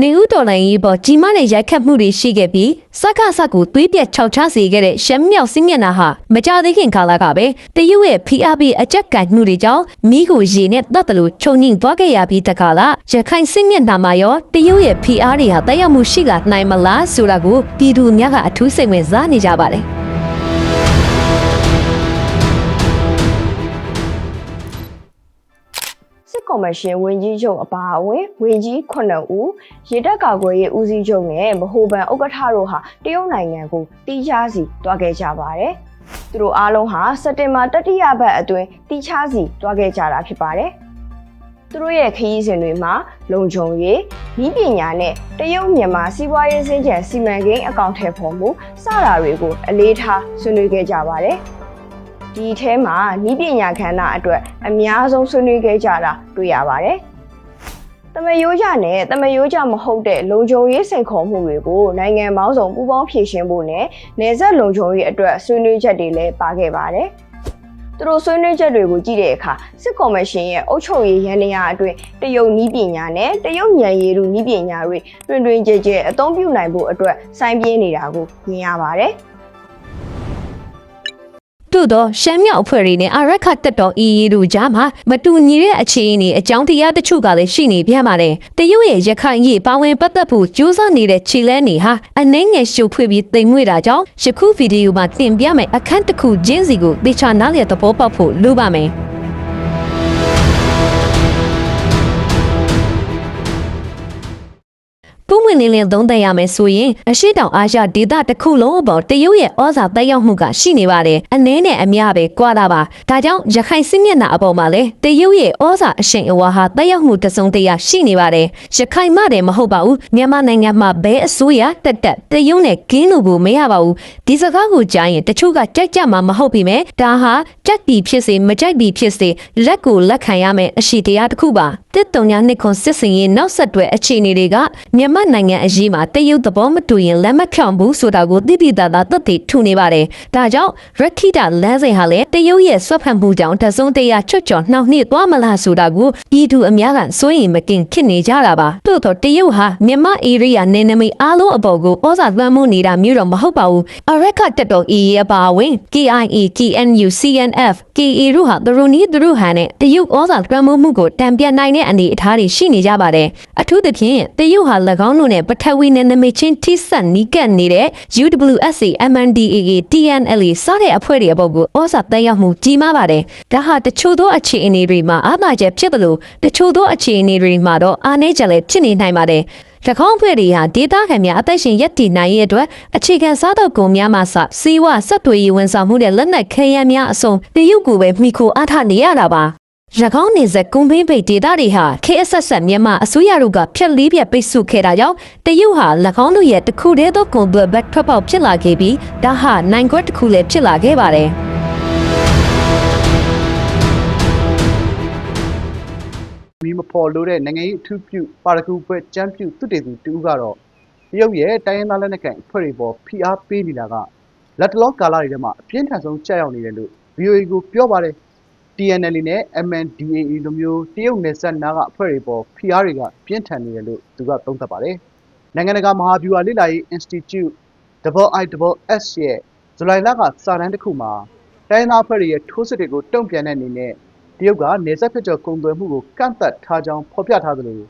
နေဦးတော်လိုင်းကြီးပေါ်ကြီးမားတဲ့ရိုက်ခတ်မှုတွေရှိခဲ့ပြီးစက္ကစကိုသွေးပြက်ခြောက်ချစေခဲ့တဲ့ရှမ်းမြောက်စင်းမျက်နှာဟာမကြသေးခင်ကာလကပဲတရုတ်ရဲ့ PRP အကြက်ကန်မှုတွေကြောင့်မိကိုရေနဲ့တတ်တယ်လို့ခြုံငိမ့်သွားခဲ့ရပြီးတခါလာရခိုင်စင်းမျက်နှာမှာရောတရုတ်ရဲ့ PR တွေဟာတက်ရောက်မှုရှိလာနိုင်မလားဆိုတာကိုပြည်သူများကအထူးစိတ်ဝင်စားနေကြပါတယ် စစ်ကော်မရှင်ဝင်ကြီးချုပ်အပါအဝင်ဝင်ကြီး9ဦးရေတပ်ကာကွယ်ရေးဦးစီးချုပ်နဲ့မဟိုဘန်ဥက္ကဋ္ဌတို့ဟာတရုတ်နိုင်ငံကိုတီးခြားစီတွားခဲ့ကြပါတယ်။သူတို့အားလုံးဟာစက်တင်ဘာတတိယပတ်အတွင်းတီးခြားစီတွားခဲ့ကြတာဖြစ်ပါတယ်။သူတို့ရဲ့ခရီးစဉ်တွေမှာလုံခြုံရေးဤပညာနဲ့တရုတ်မြန်မာစီးပွားရေးစင်ကြံစီမံကိန်းအကောင့်ထဲပေါ်မှုစတာတွေကိုအလေးထားဆွေးနွေးခဲ့ကြပါတယ်။ ဒီအထဲမှာဤပညာခန္ဓာအတွက်အများဆုံးဆွေးနွေးခဲ့ကြတာတွေ့ရပါတယ်။တမယိုးကြနဲ့တမယိုးကြမဟုတ်တဲ့လုံခြုံရေးစိန်ခေါ်မှုတွေကိုနိုင်ငံပေါင်းစုံပူးပေါင်းဖြေရှင်းဖို့နဲ့နယ်စပ်လုံခြုံရေးအတွက်ဆွေးနွေးချက်တွေလည်းပါခဲ့ပါတယ်။သူတို့ဆွေးနွေးချက်တွေကိုကြည့်တဲ့အခါစစ်ကော်မရှင်ရဲ့အုပ်ချုပ်ရေးရန်နေရာအတွင်းတရုတ်ဤပညာနဲ့တရုတ်ဉာဏ်ရည်လူဤပညာတွေတွင်တွင်ကြဲကြဲအသုံးပြုနိုင်ဖို့အတွက်စိုင်းပြင်းနေတာကိုမြင်ရပါတယ်။ တို့တော့ရှမ်းမြောက်အဖွဲ့တွေနဲ့အာရခတက်တော် EE တို့ကြားမှာမတူညီတဲ့အခြေအနေအကြောင်းတရားတချို့ကလည်းရှိနေပြန်ပါတယ်။တရုတ်ရဲ့ရခိုင်ရေးပါဝင်ပတ်သက်ဖို့ကြိုးစားနေတဲ့ခြေလဲနေဟာအနှဲငယ်ရှုပ်ဖွေပြီးတိမ်မွေ့တာကြောင့်ယခုဗီဒီယိုမှာတင်ပြမယ့်အခန်းတစ်ခုချင်းစီကိုသေချာနားလည်သဘောပေါက်ဖို့လိုပါမယ်။ ပုံဝင်နေလင်းသုံးသပ်ရမယ်ဆိုရင်အရှိတောင်အာရှဒေသတစ်ခုလုံးအပေါ်တရုတ်ရဲ့ဩဇာတက်ရောက်မှုကရှိနေပါတယ်။အနည်းနဲ့အများပဲကွာတာပါ။ဒါကြောင့်ရခိုင်စစ်မျက်နှာအပေါ်မှာလည်းတရုတ်ရဲ့ဩဇာအရှိန်အဝါဟာတက်ရောက်မှုတစုံတရာရှိနေပါတယ်။ရခိုင်မှတယ်မဟုတ်ပါဘူး။မြန်မာနိုင်ငံမှာဘဲအစိုးရတက်တက်တရုတ်နဲ့ကင်းလို့ကိုမရပါဘူး။ဒီစကားကိုကြားရင်တချို့ကကြိုက်ကြမှာမဟုတ်ပြီမဲ့ဒါဟာကြက်တီဖြစ်စေမကြိုက်တီဖြစ်စေလက်ကိုလက်ခံရမယ်အရှိတရားတစ်ခုပါ။တစ်တုံညာနှစ်ခွန်စစ်စင်ရင်နောက်ဆက်တွဲအခြေအနေတွေကမြန်မာနိုင်ငံအရေးမှာတရုတ်သဘောမတူရင်လက်မခံဘူးဆိုတာကိုသိသိသာသာသက်သေထူနေပါတယ်။ဒါကြောင့်ရခိတာလမ်းစဉ်ဟာလည်းတရုတ်ရဲ့ဆွတ်ဖက်မှုကြောင့်တစုံတရာချွတ်ချော်နှောက်နှေးသွားမလားဆိုတာကိုပြည်သူအများကစိုးရင်မကင်ဖြစ်နေကြတာပါ။သို့တော့တရုတ်ဟာမြန်မာဧရိယာနယ်နိမိတ်အားလုံးအပေါ်ကိုဩဇာလွှမ်းမိုးနေတာမျိုးတော့မဟုတ်ပါဘူး။အရက်ခတက်တော် EA အပါအဝင် KIA KNU CNF KA တို့ဟာသူတို့နီးသူတို့ဟန်နဲ့တရုတ်ဩဇာလွှမ်းမိုးမှုကိုတံပြန်နိုင်တဲ့အနေအထားတွေရှိနေကြပါတယ်။အထူးသဖြင့်တရုတ်ဟာ၎င်းတို့နဲ့ပထဝီနယ်နိမိတ်ချင်းထိစပ်နီးကပ်နေတဲ့ UWSA MNDAA TNLA စတဲ့အဖွဲ့တွေအပေါ်ကိုဩဇာတက်ရောက်မှုကြီးမားပါတယ်။ဒါဟာတချို့သောအခြေအနေတွေမှာအာမချက်ဖြစ်တယ်လို့တချို့သောအခြေအနေတွေမှာတော့အားနည်းချက်လည်းဖြစ်နေနိုင်ပါတယ်။၎င်းအဖွဲ့တွေဟာဒေသခံများအသက်ရှင်ရပ်တည်နိုင်ရဲ့အတွက်အခြေခံစားတော့ကုန်များမှစစီးဝါဆက်သွေးရေးဝန်ဆောင်မှုတဲ့လက်နက်ခဲယမ်းများအစုံတရုတ်ကိုပဲမိခိုအားထားနေရတာပါ။ ရကောင်းနေဆက်ကုန်းပင်းပိတ်ဒေသတွေဟာ KSS မြန်မာအစိုးရတို့ကဖျက်လေးပြပိတ်ဆို့ခဲ့တာကြောင့်တရုတ်ဟာ၎င်းတို့ရဲ့တစ်ခုတည်းသောကုန်သွယ်ဘက်ထွက်ပေါက်ဖြစ်လာခဲ့ပြီးဒါဟာနိုင်ခွက်တစ်ခုလည်းဖြစ်လာခဲ့ပါတယ်။မီမဖော်လို့တဲ့နိုင်ငံရေးအထူးပြုပါရဂူဘွဲ့ကျမ်းပြုသူတေသူတူဦးကတော့တရုတ်ရဲ့တိုင်းရင်းသားလက်နက်ကိုင်အဖွဲ့တွေပေါ်ဖိအားပေးနေတာကလက်တလောကာလတွေထဲမှာအပြင်းထန်ဆုံးကြောက်ရောက်နေတယ်လို့ VOA ကိုပြောပါတယ် TNL နဲ့ MNDAA လိုမျိုး တရုတ်နယ်စပ်နားက အဖွဲ့တွေပေါ် ဖိအားတွေက ပြင်းထန်နေတယ်လို့ သူက သုံးသပ်ပါတယ် နိုင်ငံတကာ မဟာဗျူဟာလေ့လာရေး Institute IISS ရဲ့ ဇူလိုင်လက စာတမ်းတစ်ခုမှာ တိုင်းရင်းသားအဖွဲ့တွေရဲ့ ထိုးစစ်တွေကို တုံ့ပြန်တဲ့အနေနဲ့ တရုတ်ကနေဆက်ဖြစ်ကျော်ကုန်သွယ်မှုကို ကန့်သတ်ထားကြောင်း ဖော်ပြထားသလို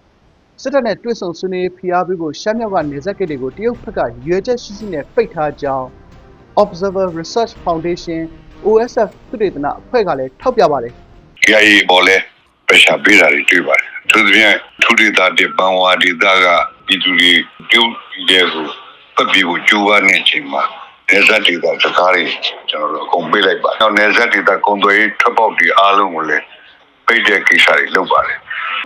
စစ်တပ်နဲ့ တွဲဆုံဆွေးနွေး ဖိအားပေးဖို့ ရှမ်းမြောက်ကနေဆက်ကိတ်တွေကို တရုတ်ဘက်ကရွေချက်ရှိရှိနဲ့ ပိတ်ထားကြောင်း Observer Research Foundation OSF သုတေသနအဖွဲ့ကလည်းထောက်ပြပါတယ် KIA ပေါ်လဲပရှာပေးတာတွေတွေ့ပါတယ်သူတို့ပြန်ထူဒေတာတေပန်ဝါဒေတာကပြည်သူတွေပြုတ်တဲ့ကိုပတ်ပြီးကိုကြိုးပမ်းနေချိန်မှာနေဇက်ဒေတာစကားတွေကျွန်တော်တို့အကုန်ပေးလိုက်ပါတော့နေဇက်ဒေတာကုံသွေးထွက်ပေါက်တွေအားလုံးကိုလည်းပိတ်တဲ့ကိစ္စတွေလုပ်ပါတယ်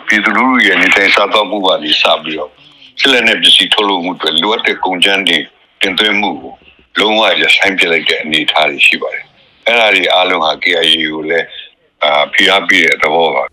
ပြည်သူလူထုရဲ့နေထိုင်စားသောက်မှုကနေစပြီးတော့ဆက်လက်နဲ့ပစ္စည်းထုတ်လုပ်မှုတွေလိုအပ်တဲ့ကုန်ကျန်းတွေတင်သွင်းမှုကိုလုံးဝရဆိုင်ပြလိုက်တဲ့အနေအထားတွေရှိပါတယ် အဲ့ဒါတွေအားလုံးဟာ KIA ကိုလည်းအာဖိအားပေးတဲ့သဘောပါ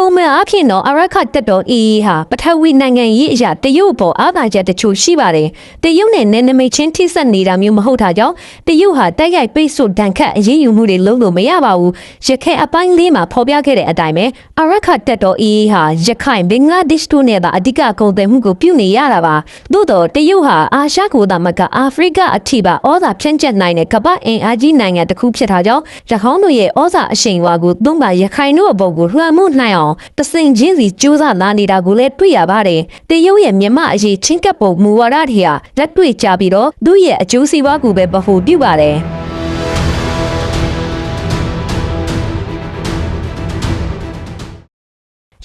ပုံမှန်အားဖြင့်တော့အရက်ခတ်တက်တော် AA ဟာပထဝီနိုင်ငံရေးအရာတရုတ်ပေါ်အားသာချက်တချို့ရှိပါတယ်တရုတ်နဲ့နယ်နိမိတ်ချင်းထိစပ်နေတာမျိုးမဟုတ်တာကြောင့်တရုတ်ဟာတိုက်ရိုက်ပိတ်ဆို့ဒဏ်ခတ်အရေးယူမှုတွေလုပ်လို့မရပါဘူးရခိုင်အပိုင်းလေးမှာဖော်ပြခဲ့တဲ့အတိုင်းပဲအရက်ခတ်တက်တော် AA ဟာရခိုင်ဘင်္ဂလားဒေ့ရှ်တို့နဲ့သာအဓိကကုန်သွယ်မှုကိုပြုနေရတာပါသို့တော့တရုတ်ဟာအာရှကိုသာမကအာဖရိကအထိပါဩဇာဖြန့်ကျက်နိုင်တဲ့ကမ္ဘာအင်အားကြီးနိုင်ငံတစ်ခုဖြစ်တာကြောင့်ရခိုင်တို့ရဲ့ဩဇာအရှိန်အဝါကိုသုံးပါရခိုင်တို့အပေါ်ကိုလွှမ်းမိုးနိုင်အောင်တဆင်ချင်းစီကြိုးစားလာနေတာကိုလည်းတွေ့ရပါတယ်တရုတ်ရဲ့မြန်မာအရေးချင်းကပ်ပုံမူဝါဒတွေဟာလက်တွေ့ကြပြီးတော့သူ့ရဲ့အကျိုးစီးပွားကိုပဲဗဟုပြုပါတယ်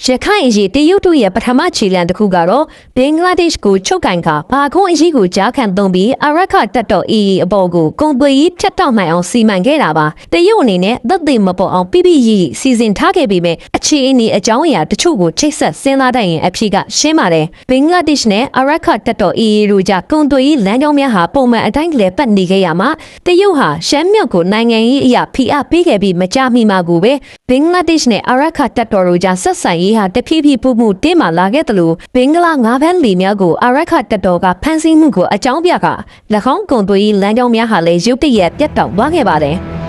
ရခိုင်အရေးတရုတ်တို့ရဲ့ပထမခြေလှမ်းတစ်ခုကတော့ဘင်္ဂလားဒေ့ရှ်ကိုချုပ်ကင်ကဘာကွန်အရေးကိုကြားခံသုံးပြီးအရက်ခတက်တော် AA အပေါ်ကိုကုန်သွယ်ရေးဖြတ်တောက်နိုင်အောင်စီမံခဲ့တာပါတရုတ်အနေနဲ့သက်သေမပေါ်အောင်ပြပြရည်စီစဉ်ထားခဲ့ပေမဲ့အခြေအနေအကြောင်းအရာတချို့ကိုချိတ်ဆက်စဉ်းစားတတ်ရင်အဖြစ်ကရှင်းပါတယ်ဘင်္ဂလားဒေ့ရှ်နဲ့အရက်ခတက်တော် AA တို့ကြားကုန်သွယ်ရေးလမ်းကြောင်းများဟာပုံမှန်အတိုင်းလည်ပတ်နေခဲ့ရမှာတရုတ်ဟာရှမ်းမြောက်ကိုနိုင်ငံရေးအရာဖိအားပေးခဲ့ပြီးမကြမီမှာကိုပဲဘင်္ဂလားဒေ့ရှ်နဲ့အရက်ခတက်တော်တို့ကြားဆက်ဆံရေးဟာတဖြည်းဖြည်းပို့မှုတင်းမာလာခဲ့တယ်လို့ဘင်္ဂလားငါးဖမ်းလီများကိုအရက်ခတက်တော်ကဖမ်းဆီးမှုကိုအကြောင်းပြက၎င်းကုန်သွယ်ရေးလမ်းကြောင်းများဟာလည်းရုတ်တရက်ပြတ်တောက်သွားခဲ့ပါတယ်။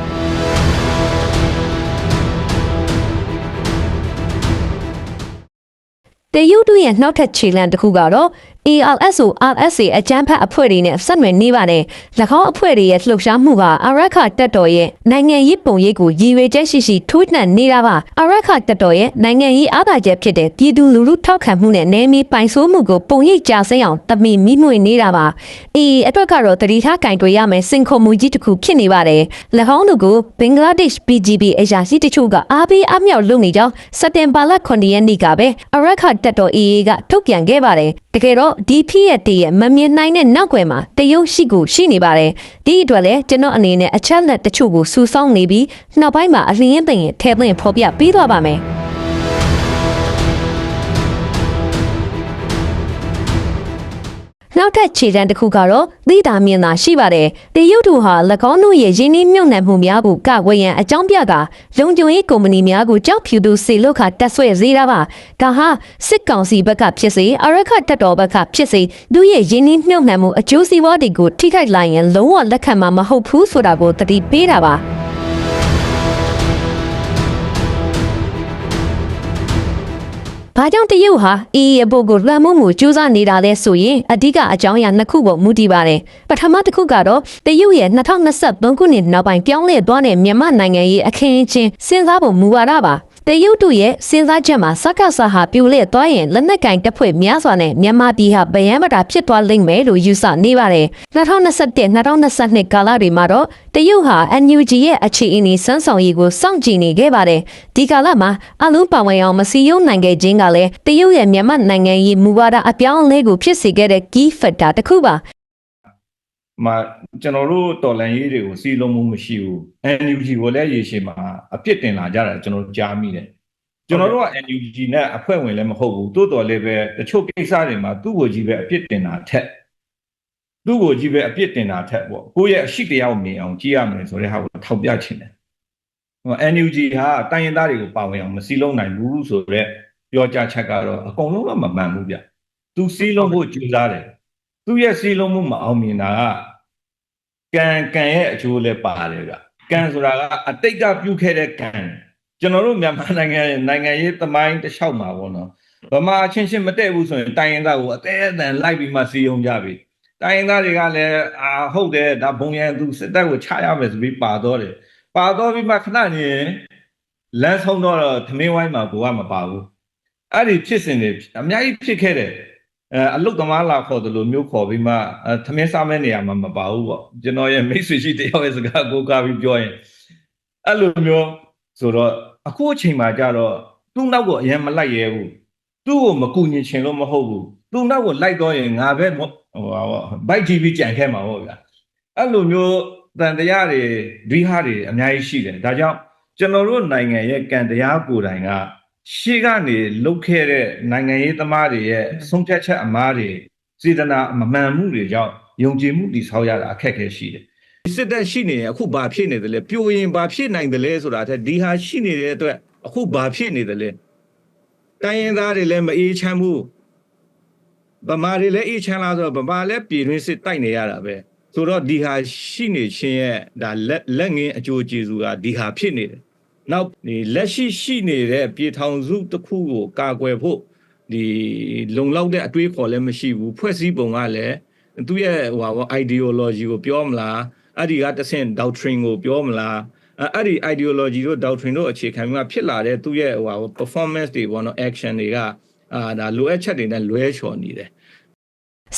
တရုတ်တို့ရဲ့နှောက်ထက်ခြေလှမ်းတစ်ခုကတော့ ALSO RSA အကြမ်းဖက်အဖွဲ့တွေနဲ့ဆက်နွယ်နေပါတယ်။၎င်းအဖွဲ့တွေရဲ့လှုပ်ရှားမှုဟာအရက်ခတက်တော်ရဲ့နိုင်ငံရေးပုံရိပ်ကိုရည်ရွယ်ချက်ရှိရှိထိုးနှက်နေတာပါ။အရက်ခတက်တော်ရဲ့နိုင်ငံရေးအားသာချက်ဖြစ်တဲ့ပြည်သူလူထုထောက်ခံမှုနဲ့နယ်မြေပိုင်ဆိုးမှုကိုပုံရိပ်ကြဆင်းအောင်တမင်မိမွေနေတာပါ။ AA အတွက်ကတော့တတိထားကင်တွေရမယ်စင်ခုံမှုကြီးတစ်ခုဖြစ်နေပါတယ်။၎င်းတို့ကိုဘင်္ဂလားဒေ့ရှ် BGB အရာရှိတချို့ကအားပေးအမြောက်လုပ်နေကြောင်းစက်တင်ဘာလ9ရက်နေ့ကပဲအရက်ခတက်တော် AA ကထုတ်ပြန်ခဲ့ပါတယ်။ တကယ်တော့ဒီဖြစ်ရဲ့တည်းရဲ့မမြင်နိုင်တဲ့နောက်ွယ်မှာတရုတ်ရှိကိုရှိနေပါတယ်။ဒီအတွက်လည်းကျွန်တော်အနေနဲ့အချက်လက်တချို့ကိုစူးစောင်းနေပြီးနောက်ပိုင်းမှာအလင်းသိရင်ထဲသွင်းဖော်ပြပေးသွားပါမယ်။ နောက်ထပ်ခြေတန်းတစ်ခုကတော့သိတာမြင်တာရှိပါတယ်။တရုတ်တို့ဟာ၎င်းတို့ရဲ့ရင်းနှီးမြှုပ်နှံမှုများကိုကဝေးရန်အကြောင်းပြတာလုံခြုံရေးကုမ္ပဏီများကိုကြောက်ဖြူသူစေလို့ခတက်ဆွဲစေတာပါ။ဒါဟာစစ်ကောင်စီဘက်ကဖြစ်စေအရက်ခတက်တော်ဘက်ကဖြစ်စေသူရဲ့ရင်းနှီးမြှုပ်နှံမှုအကျိုးစီးပွားတွေကိုထိခိုက်လာရင်လုံးဝလက်ခံမှာမဟုတ်ဘူးဆိုတာကိုသတိပေးတာပါ။ ဘာကြောင့်တရုတ်ဟာအေးရဲ့ဘုတ်ကိုလွှမ်းမိုးမှုစူးစမ်းနေတာလဲဆိုရင်အဓိကအကြောင်းအရာနှစ်ခုပေါ်မူတည်ပါတယ်။ပထမတစ်ခုကတော့တရုတ်ရဲ့2023ခုနှစ်နောက်ပိုင်းပြောင်းလဲသွားတဲ့မြန်မာနိုင်ငံရဲ့အခင်းအကျင်းစဉ်းစားပုံမူဝါဒပါ။ တရုတ်တို့ရဲ့စဉ်းစားချက်မှာစက္ကဆာဟာပြိုလဲသွားရင်လက်နက်ကင်တပ်ဖွဲ့များစွာနဲ့မြန်မာပြည်ဟာဗယံမတာဖြစ်သွားလိမ့်မယ်လို့ယူဆနေပါတယ်။2021-2022ကာလတွေမှာတော့တရုတ်ဟာ NUG ရဲ့အခြေအနေစမ်းဆောင်ရည်ကိုစောင့်ကြည့်နေခဲ့ပါတယ်။ဒီကာလမှာအလုံးပါဝင်အောင်မစီယုံနိုင်ခဲ့ခြင်းကလည်းတရုတ်ရဲ့မြန်မာနိုင်ငံရေးမူဝါဒအပြောင်းအလဲကိုဖြစ်စေခဲ့တဲ့ key factor တစ်ခုပါ မှာကျွန်တော်တို့တော်လန်ရေးတွေကိုစီလုံးမှုမရှိဘူး NUG ကိုလည်းရေရှည်မှာအပြစ်တင်လာကြတာကျွန်တော်တို့ကြားမိတယ်ကျွန်တော်တို့က NUG နဲ့အဖွဲ့ဝင်လည်းမဟုတ်ဘူးတိုးတော်လည်းပဲတချို့ကိစ္စတွေမှာသူ့ကိုကြီးပဲအပြစ်တင်တာထက်သူ့ကိုကြီးပဲအပြစ်တင်တာထက်ပေါ့ကိုယ့်ရဲ့အရှိတရားကိုမြင်အောင်ကြည့်ရမယ်ဆိုတဲ့ဟာကိုထောက်ပြချင်တယ်ဟို NUG ဟာတိုင်းရင်းသားတွေကိုပါဝင်အောင်မစီလုံးနိုင်ဘူးဆိုတော့ပြောကြားချက်ကတော့အကုန်လုံးကမမှန်ဘူးဗျသူစီလုံးဖို့ကြိုးစားတယ် သူ့ရဲ့စီးလုံးမှုမအောင်မြင်တာကကံကံရဲ့အကျိုးလည်းပါတယ်ဗျကံဆိုတာကအတိတ်ကပြုခဲ့တဲ့ကံကျွန်တော်တို့မြန်မာနိုင်ငံရဲ့နိုင်ငံရေးသမိုင်းတစ်လျှောက်မှာပေါ့နော်ဗမာအချင်းချင်းမတည့်ဘူးဆိုရင်တိုင်းရင်းသားကိုအသေးအတန်လိုက်ပြီးမှစီယုံကြပြီတိုင်းရင်းသားတွေကလည်းအာဟုတ်တယ်ဒါဘုံရန်သူစစ်တပ်ကိုချရမယ်ဆိုပြီးပါတော့တယ်ပါတော့ပြီးမှခဏနေလမ်းဆုံးတော့သမင်းဝိုင်းမှာကိုကမပါဘူးအဲ့ဒီဖြစ်စဉ်တွေအများကြီးဖြစ်ခဲ့တယ် အဲအလုတ်သမားလာခေါ်တယ်လို့မျိုးခေါ်ပြီးမှအဲသမင်းစားမဲ့နေရာမှာမပါဘူးပေါ့ကျွန်တော်ရဲ့မိတ်ဆွေရှိတယောက်ရဲ့စကားကိုကားပြီးပြောရင်အဲ့လိုမျိုးဆိုတော့အခုအချိန်မှာကြတော့သူ့နောက်ကိုအရင်မလိုက်ရဲဘူးသူ့ကိုမကူညီချင်လို့မဟုတ်ဘူးသူ့နောက်ကိုလိုက်တော့ရင်ငါပဲဟိုဟာပေါ့ဘိုက်ကြီးပြီးကြံခဲ့မှာပေါ့ဗျာအဲ့လိုမျိုးတန်တရားတွေဒွိဟာတွေအများကြီးရှိတယ်ဒါကြောင့်ကျွန်တော်တို့နိုင်ငံရဲ့ကံတရားကိုယ်တိုင်က ရှေ့ကနေလုတ်ခဲ့တဲ့နိုင်ငံရေးသမားတွေရဲ့ဆုံးဖြတ်ချက်အမားတွေစေတနာမမှန်မှုတွေကြောင့်ယုံကြည်မှုတည်ဆောက်ရတာအခက်အခဲရှိတယ်စစ်တပ်ရှိနေရင်အခုဘာဖြစ်နေတယ်လဲပြိုရင်ဘာဖြစ်နိုင်တယ်လဲဆိုတာတဲ့ဒီဟာရှိနေတဲ့အတွက်အခုဘာဖြစ်နေတယ်လဲတိုင်းရင်းသားတွေလည်းမအေးချမ်းဘူးဗမာတွေလည်းအေးချမ်းလာဆိုတော့ဗမာလည်းပြည်တွင်းစစ်တိုက်နေရတာပဲဆိုတော့ဒီဟာရှိနေခြင်းရဲ့ဒါလက်လက်ငင်းအကျိုးကျေးဇူးကဒီဟာဖြစ်နေတယ် နောက်ဒီလက်ရှိရှိနေတဲ့ပြည်ထောင်စုတစ်ခုကိုကာကွယ်ဖို့ဒီလုံလောက်တဲ့အတွေးခေါ်လည်းမရှိဘူးဖွဲ့စည်းပုံကလည်းသူ့ရဲ့ဟိုဟာ ideology ကိုပြောမလားအဲ့ဒီကတဆင့် doctrine ကိုပြောမလားအဲ့အဲ့ဒီ ideology တို့ doctrine တို့အခြေခံပြီးမှဖြစ်လာတဲ့သူ့ရဲ့ဟိုဟာ performance တွေပေါ့နော် action တွေကအာဒါလိုအပ်ချက်တွေနဲ့လွဲချော်နေတယ်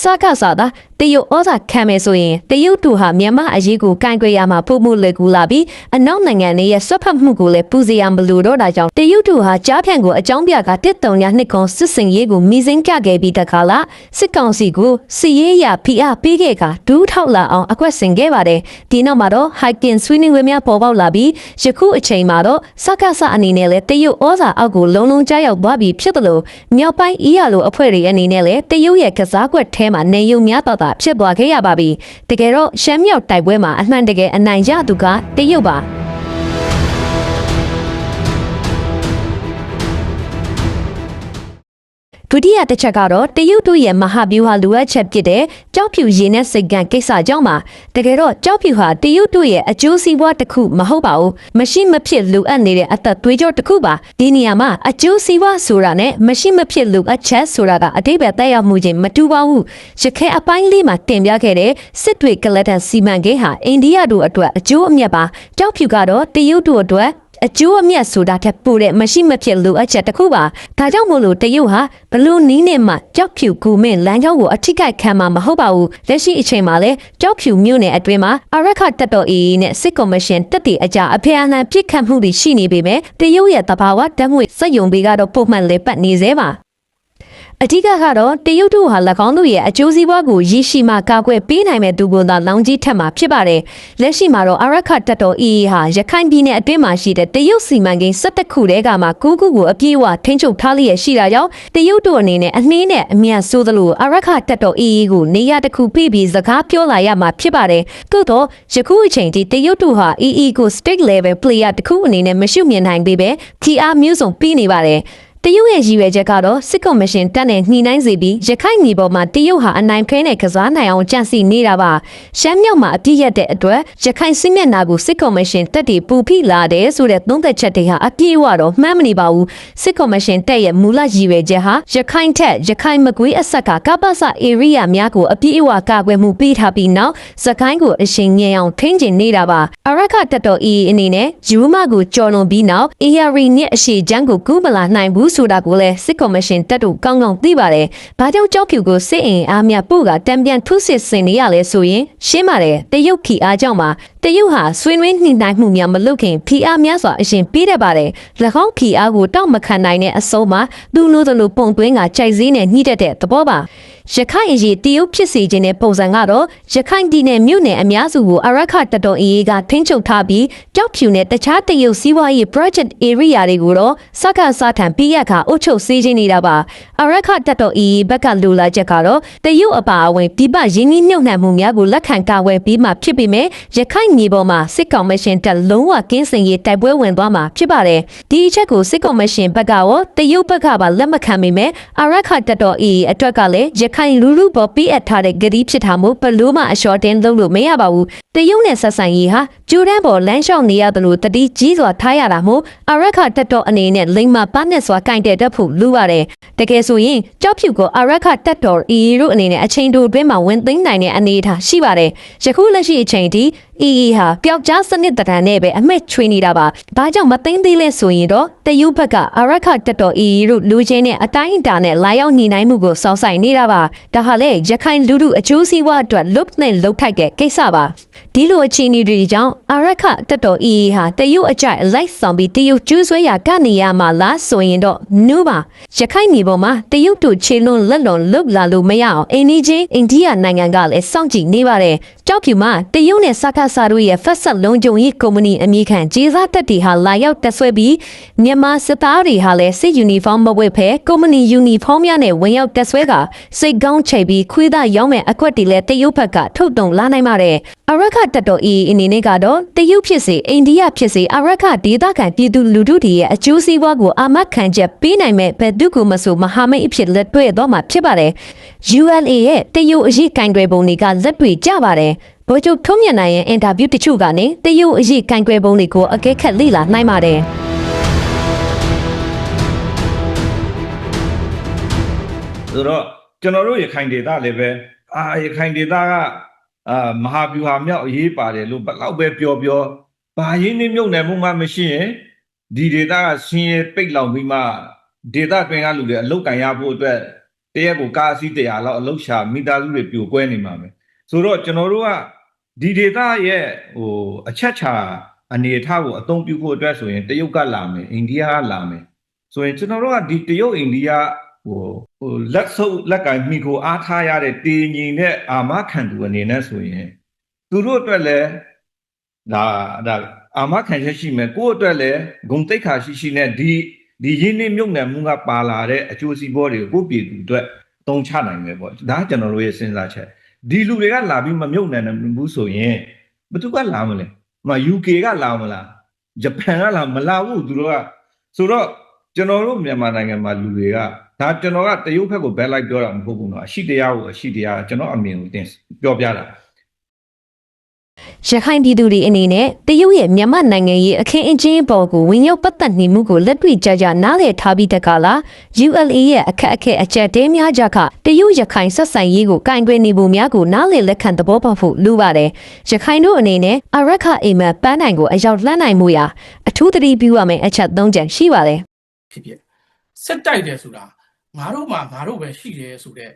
စကားစားတာတရုတ်ဩဇာခံမယ်ဆိုရင်တရုတ်တူဟာမြန်မာအရေးကိုကန့်ကွက်ရမှာပုံမှုလေကူလာပြီးအနောက်နိုင်ငံတွေရဲ့ဆွတ်ဖက်မှုကိုလည်းပူစီရမလို့တော့တာကြောင့်တရုတ်တူဟာကြားဖြန့်ကိုအကြောင်းပြကတစ်တုံရနှစ်ကွန်စစ်စင်ရေးကိုမိစင်းပြခဲ့ပြီးတခါလာစစ်ကောင်စီကိုစီရေးရဖိအားပေးခဲ့ကဒူးထောက်လာအောင်အကွက်ဆင်ခဲ့ပါတယ်ဒီနောက်မှာတော့ hiking ဆွေးနွေးပွဲများပေါ်ပေါက်လာပြီးယခုအချိန်မှာတော့စကားစားအနေနဲ့လည်းတရုတ်ဩဇာအောက်ကိုလုံးလုံးကြားရောက်သွားပြီးဖြစ်တယ်လို့မြောက်ပိုင်းအီးရလိုအဖွဲ့တွေအနေနဲ့လည်းတရုတ်ရဲ့ကစားကွက်ထဲမှာနေယုံများတော့တာဖြစ်သွားခဲ့ရပါပြီတကယ်တော့ရှမ်းမြောက်တိုက်ပွဲမှာအမှန်တကယ်အနိုင်ရသူကတရုတ်ပါ ဒုတိယတစ်ချက်ကတော့တရုတ်တို့ရဲ့မဟာဗျူဟာလိုအပ်ချက်ဖြစ်တဲ့ကြောက်ဖြူရင်းနဲ့စိတ်ကံကိစ္စကြောင့်ပါတကယ်တော့ကြောက်ဖြူဟာတရုတ်တို့ရဲ့အကျိုးစီးပွားတစ်ခုမဟုတ်ပါဘူးမရှိမဖြစ်လိုအပ်နေတဲ့အသက်သွေးကြောတစ်ခုပါဒီနေရာမှာအကျိုးစီးပွားဆိုတာနဲ့မရှိမဖြစ်လိုအပ်ချက်ဆိုတာကအတိပ္ပယ်တက်ရောက်မှုချင်းမတူပါဘူးရခဲအပိုင်းလေးမှာတင်ပြခဲ့တဲ့စစ်တွေကလတ်တန်စီမံကိန်းဟာအိန္ဒိယတို့အတွက်အကျိုးအမြတ်ပါကြောက်ဖြူကတော့တရုတ်တို့အတွက် အကျိုးအမြတ်ဆိုတာထက်ပိုတဲ့မရှိမဖြစ်လိုအပ်ချက်တစ်ခုပါဒါကြောင့်မို့လို့တရုတ်ဟာဘလို့နီးနဲ့မှကြောက်ဖြူကူမင်းလမ်းကြောင်းကိုအထိကိခံမှာမဟုတ်ပါဘူးလက်ရှိအချိန်မှာလဲကြောက်ဖြူမြို့နယ်အတွင်းမှာအရက်ခတက်တော်အေးနဲ့စစ်ကော်မရှင်တက်တီအကြအဖေအနှံပြစ်ခတ်မှုတွေရှိနေပေမဲ့တရုတ်ရဲ့တဘာဝဓာတ်ငွေစက်ယုံတွေကတော့ပုံမှန်လဲပတ်နေသေးပါ အဓိကကတော့တရုတ်တို့ဟာ၎င်းတို့ရဲ့အကျိုးစီးပွားကိုရည်ရှိမှကာကွယ်ပေးနိုင်မဲ့သူကိုသာလောင်ကြီးထက်မှာဖြစ်ပါတယ်။လက်ရှိမှာတော့အရက်ခတက်တော် EE ဟာရခိုင်ပြည်နယ်အတွင်းမှာရှိတဲ့တရုတ်စီမံကိန်း17ခုထဲကမှ9ခုကိုအပြည့်အဝထိန်းချုပ်ထားလျက်ရှိတာကြောင့်တရုတ်တို့အနေနဲ့အနှင်းနဲ့အမြတ်ဆိုးသလိုအရက်ခတက်တော် EE ကိုနေရာတစ်ခုပြပြီးစကားပြောလာရမှာဖြစ်ပါတယ်။သို့တော့ယခုအချိန်ထိတရုတ်တို့ဟာ EE ကို state level player တစ်ခုအနေနဲ့မရှုမြင်နိုင်ပေပဲ TR မျိုးစုံပြီးနေပါတယ်။ တရုတ်ရဲ့ရည်ရွယ်ချက်ကတော့စစ်ကော်မရှင်တက်နဲ့ညှိနှိုင်းစေပြီးရခိုင်ပြည်ပေါ်မှာတရုတ်ဟာအနိုင်ခဲနဲ့ကစားနိုင်အောင်ကြံစီနေတာပါရှမ်းမြောက်မှာအပြည့်ရတဲ့အတွက်ရခိုင်စစ်မျက်နှာကိုစစ်ကော်မရှင်တက်တွေပူဖိလာတယ်ဆိုတဲ့သုံးသက်ချက်တွေဟာအပြည့်အဝတော့မှန်းမနေပါဘူးစစ်ကော်မရှင်တက်ရဲ့မူလရည်ရွယ်ချက်ဟာရခိုင်ထက်ရခိုင်မကွေးအဆက်ကကပ္ပစဧရိယာများကိုအပြည့်အဝကာကွယ်မှုပေးထားပြီးနောက်စကိုင်းကိုအရှင်ငြိမ်အောင်ထိန်းကျင်နေတာပါအရက်ခတက်တော်အီအနေနဲ့ယူမကိုကြော်လွန်ပြီးနောက် ARI နဲ့အရှိချမ်းကိုကူးမလာနိုင်ဘူးဆိုတာကိုလည်းစစ်ကော်မရှင်တက်တို့ကောင်းကောင်းသိပါတယ်။ဘာကြောင့်ကြောက်ဖြူကိုစစ်အင်အားများပို့ကတံပြန်ထုစစ်ဆင်နေရလဲဆိုရင်ရှင်းပါတယ်တရုတ်ခီအားကြောင့်ပါတရုတ်ဟာဆွေးနွေးနှိမ့်နိုင်မှုများမလုပ်ခင်ဖီအားများစွာအရှင်ပေးတတ်ပါတယ်။၎င်းဖီအားကိုတောက်မခံနိုင်တဲ့အဆုံးမှာသူ့လိုသလိုပုံသွင်းကကြိုက်စည်းနဲ့ညှိတတ်တဲ့သဘောပါ။ ရခိုင်အရေးတရုတ်ဖြစ်စေခြင်းတဲ့ပုံစံကတော့ရခိုင်ပြည်နယ်မြို့နယ်အများစုကိုအရက်ခတတော်အေးကထိန်းချုပ်ထားပြီးကြောက်ဖြူနဲ့တခြားတရုတ်စီးပွားရေး project area တွေကိုတော့စက္ကစထံပြရက်ခါအုပ်ချုပ်စေးခြင်းနေတာပါအရက်ခတတော်အေးဘက်ကလူလာချက်ကတော့တရုတ်အပါအဝင်ပြည်ပရင်းနှီးမြှုပ်နှံမှုများကိုလက်ခံကာဝယ်ပြီးမှဖြစ်ပေမဲ့ရခိုင်မြေပေါ်မှာစစ်ကောင်မရှင်တက်လုံးဝကင်းစင်ရေးတိုက်ပွဲဝင်သွားမှာဖြစ်ပါတယ်ဒီအချက်ကိုစစ်ကောင်မရှင်ဘက်ကရောတရုတ်ဘက်ကပါလက်မခံပေမဲ့အရက်ခတတော်အေးအတွက်ကလည်းရခိုင်လူလူပေါ်ပြည့်အပ်ထားတဲ့ဂရီဖြစ်တာမို့ဘလို့မှအလျှော်တင်းလုပ်လို့မရပါဘူးတရုတ်နဲ့ဆက်ဆံရေးဟာ ကျူတန်းပေါ်လမ်းလျှောက်နေရတယ်လို့တတိကြီးစွာထားရတာမို့အရက်ခတက်တော်အနေနဲ့လိမ္မာပါနဲ့စွာကင်တဲ့တတ်ဖို့လူပါတယ်တကယ်ဆိုရင်ကြောက်ဖြူကိုအရက်ခတက်တော်အီတို့အနေနဲ့အချိန်တိုအတွင်းမှာဝင်သိမ်းနိုင်တဲ့အနေအထားရှိပါတယ်ယခုလက်ရှိအချိန်ထိအီအီဟာပျောက်ကြားစနစ်တရံနဲ့ပဲအမက်ချွေးနေတာပါ။ဘာကြောင့်မသိမ့်သေးလဲဆိုရင်တော့တရုတ်ဘက်ကအရက်ခတက်တော်အီတို့လူချင်းနဲ့အတိုင်းအတာနဲ့လာရောက်ညီနိုင်မှုကိုစောင့်ဆိုင်နေတာပါ။ဒါဟာလေရခိုင်လူထုအကျိုးစီးပွားအတွက်လုတ်နဲ့လုတ်ထိုက်တဲ့ကိစ္စပါ။ဒီလိုအခြေအနေတွေကြောင့်အရက်ခတက်တော်အီဟာတရုတ်အကြိုက်လိုက်ဆောင်ပြီးတရုတ်ကျူးဆွဲရာကနေရမှာလားဆိုရင်တော့နူးပါ။ရခိုင်နေပေါ်မှာတရုတ်တို့ခြေလွန်လက်လွန်လုတ်လာလို့မရအောင်အိန္ဒိချင်းအိန္ဒိယနိုင်ငံကလည်းစောင့်ကြည့်နေပါတယ်။ကြောက်ဖြူမှာတရုတ်နဲ့စကားစာတို့ရဲ့ဖက်ဆက်လုံးကြုံရေးကုမ္ပဏီအမည်ခံဂျေဇာတက်တီဟာလာရောက်တက်ဆွဲပြီးမြန်မာစစ်သားတွေဟာလည်းစစ်ယူနီဖောင်းမဝတ်ဖဲကုမ္ပဏီယူနီဖောင်းများနဲ့ဝင်ရောက်တက်ဆွဲကစိတ်ကောင်းချိန်ပြီးခွေးသားရောင်းမဲ့အကွက်တွေလည်းတရုတ်ဘက်ကထုတ်တုံလာနိုင်ပါတယ်အရက်ခတက်တော်အီအနေနဲ့ကတော့ကတော့တရုတ်ဖြစ်စေအိန္ဒိယဖြစ်စေအရက်ခဒေသခံပြည်သူလူထုတွေရဲ့အကျိုးစီးပွားကိုအာမခံချက်ပေးနိုင်မဲ့ဘယ်သူကမဆိုမဟာမိတ်အဖြစ်လက်တွေ့တော့မှာဖြစ်ပါတယ် ULA ရဲ့တရုတ်အရေးကင်တွယ်ပုံတွေကလက်တွေ့ကြပါတယ်ဗိုလ်ချုပ်ထုံးမြင့်နိုင်ရဲ့အင်တာဗျူးတချို့ကနေတရုတ်အရေးကင်တွယ်ပုံတွေကိုအကဲခတ်လေ့လာနိုင်ပါတယ်ဆိုတော့ကျွန်တော်တို့ရခိုင်ဒေသလည်းပဲအာရခိုင်ဒေသက အာမဟာဗျူဟာမြောက်အရေးပါတယ်လို့ဘယ်လောက်ပဲပြောပြောဘာရင်းနှီးမြုပ်နှံမှုမှမရှိရင်ဒီဒေသကဆင်းရဲပိတ်လောင်ပြီးမှဒေသတွင်ကလူတွေအလုတ်ကန်ရဖို့အတွက်တရက်ကိုကားအစီး100လောက်အလုတ်ရှာမိသားစုတွေပြိုကွဲနေမှာပဲဆိုတော့ကျွန်တော်တို့ကဒီဒေသရဲ့ဟိုအချက်ချာအနေအထားကိုအသုံးပြုဖို့အတွက်ဆိုရင်တရုတ်ကလာမယ်အိန္ဒိယကလာမယ်ဆိုရင်ကျွန်တော်တို့ကဒီတရုတ်အိန္ဒိယ ဟိုဟိုလက်ဆုပ်လက်ကင်မိကိုအားထားရတဲ့တေညီနဲ့အာမခံသူအနေနဲ့ဆိုရင်သူတို့အတွက်လည်းဒါဒါအာမခံချက်ရှိမယ်ကိုယ့်အတွက်လည်းဂုံတိတ်ခါရှိရှိနဲ့ဒီဒီရင်းနှီးမြုပ်နှံမှုကပါလာတဲ့အကျိုးစီးပွားတွေကိုကိုယ့်ပြည်သူအတွက်တုံချနိုင်မယ်ပေါ့ဒါကကျွန်တော်တို့ရဲ့စဉ်းစားချက်ဒီလူတွေကလာပြီးမမြုပ်နှံနိုင်ဘူးဆိုရင်ဘယ်သူကလာမလဲမ UK ကလာမလားဂျပန်ကလာမလာဘူးသူတို့ကဆိုတော့ ကျွန်တော်တို့မြန်မာနိုင်ငံမှာလူတွေကဒါကျွန်တော်ကတရုတ်ဘက်ကိုဘက်လိုက်ပြောတာမဟုတ်ဘူးနော်အရှိတရားကိုအရှိတရားကျွန်တော်အမြင်ကိုတင်ပြောပြတာရခိုင်ပြည်သူတွေအနေနဲ့တရုတ်ရဲ့မြန်မာနိုင်ငံရေးအခင်းအကျင်းပေါ်ကိုဝင်ရောက်ပတ်သက်နေမှုကိုလက်တွေ့ကြကြနားလည်ထားပြီးတကလား ULA ရဲ့အခက်အခဲအကျက်တဲများကြခတရုတ်ရခိုင်ဆက်ဆံရေးကိုကင်တွယ်နေပုံများကိုနားလည်လက်ခံသဘောပေါက်ဖို့လိုပါတယ်ရခိုင်တို့အနေနဲ့အရက်ခအိမ်မက်ပန်းနိုင်ကိုအရောက်လှမ်းနိုင်မှုရာအထူးသတိပြုရမယ့်အချက်၃ချက်ရှိပါတယ် ဖြစ်ဖြစ်စစ်တိုက်တယ်ဆိုတာငါတို့မှငါတို့ပဲရှိတယ်ဆိုတော့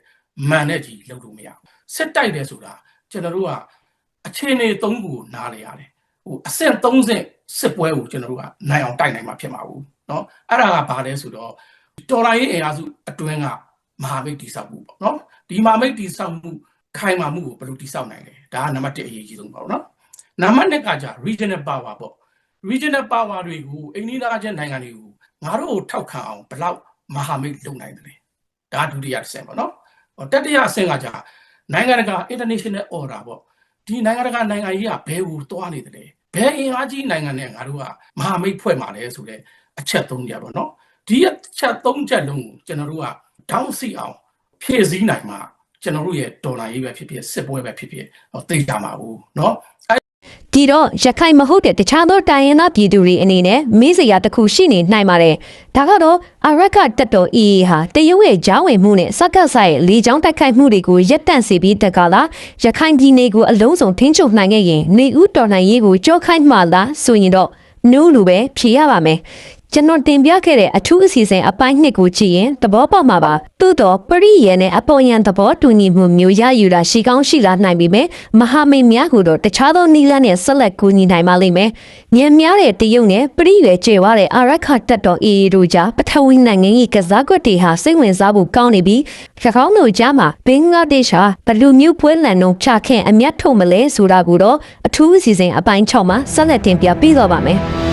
မန်တဲ့ကြီးလုပ်လို့မရဘူးစစ်တိုက်တယ်ဆိုတာကျွန်တော်တို့ကအခြေအနေ၃ခုကိုနားလေရတယ်ဟိုအဆင့်30စစ်ပွဲကိုကျွန်တော်တို့ကနိုင်အောင်တိုက်နိုင်မှာဖြစ်မှာဘူးเนาะအဲ့ဒါကဘာလဲဆိုတော့တော်လိုင်းရေးအင်အားစုအတွင်းကမဟာမိတ်တိဆောက်မှုပေါ့เนาะဒီမဟာမိတ်တိဆောက်မှုခိုင်မာမှုကိုဘယ်လိုတိဆောက်နိုင်လဲဒါကနံပါတ်1အရေးကြီးဆုံးပေါ့เนาะနံပါတ်2ကじゃ regional power ပေါ့ regional power တွေကိုအိန္ဒိယချင်းနိုင်ငံတွေကို ငါတို့ကိုထောက်ခံအောင်ဘယ်လောက်မဟာမိတ်လုပ်နိုင်တယ်လဲဒါဒုတိယအဆင့်ပေါ့နော်ဟောတတိယအဆင့်ကじゃနိုင်ငံတကာ international order ပေါ့ဒီနိုင်ငံတကာနိုင်ငံကြီးကဘယ်ကိုသွားနေတယ်လဲဘယ်အင်အားကြီးနိုင်ငံနဲ့ငါတို့ကမဟာမိတ်ဖွဲ့မှာလဲဆိုတဲ့အချက်၃ချက်ပေါ့နော်ဒီအချက်၃ချက်လုံးကိုကျွန်တော်တို့ကတောင်းစီအောင်ဖြည့်ဆည်းနိုင်မှာကျွန်တော်တို့ရဲ့ဒေါ်လာရေးပဲဖြစ်ဖြစ်စစ်ပွဲပဲဖြစ်ဖြစ်ဟောသိကြမှာဘူးเนาะ ဒီတော့ရခိုင်မဟုတ်တဲ့တခြားသောတိုင်းရင်းသားပြည်သူတွေအနေနဲ့မေးစရာတစ်ခုရှိနေနိုင်ပါတယ်။ဒါကတော့အရက်ကတက်တော် EA ဟာတရုတ်ရဲ့ဂျားဝင်မှုနဲ့စက္ကတ်ဆိုင်လေကြောင်းတိုက်ခိုက်မှုတွေကိုရပ်တန့်စေပြီးတကလားရခိုင်ပြည်နယ်ကိုအလုံးစုံထိန်းချုပ်နိုင်ခဲ့ရင်နေဦးတော်နိုင်ရေးကိုကြောခိုင်းမှလားဆိုရင်တော့နူးလူပဲဖြေရပါမယ်။ ကျွန်တော်တင်ပြခဲ့တဲ့အထူးအစီအစဉ်အပိုင်းနှစ်ကိုကြည့်ရင်သဘောပေါက်မှာပါသို့တော့ပရိယေနဲ့အပေါ်ယံသဘောတူညီမှုမျိုးရယူတာရှိကောင်းရှိလာနိုင်ပြီမယ်မဟာမိတ်များကိုတော့တခြားသောနီလန်းနဲ့ဆက်လက်ကူညီနိုင်ပါလိမ့်မယ်ညံများတဲ့တရုတ်နဲ့ပရိယေကျေဝါတဲ့အာရခတက်တော်အေအေတို့ကြားပထဝီနိုင်ငံ၏ကစားကွက်တွေဟာစိတ်ဝင်စားဖို့ကောင်းနေပြီးခကောင်းတို့ကြားမှာဘင်္ဂလားဒေ့ရှ်ဟာဘလူမျိုးပွဲလန်တို့ချခင်အမျက်ထုတ်မလဲဆိုတာကိုတော့အထူးအစီအစဉ်အပိုင်း6မှာဆက်လက်တင်ပြပြီးတော့ပါမယ်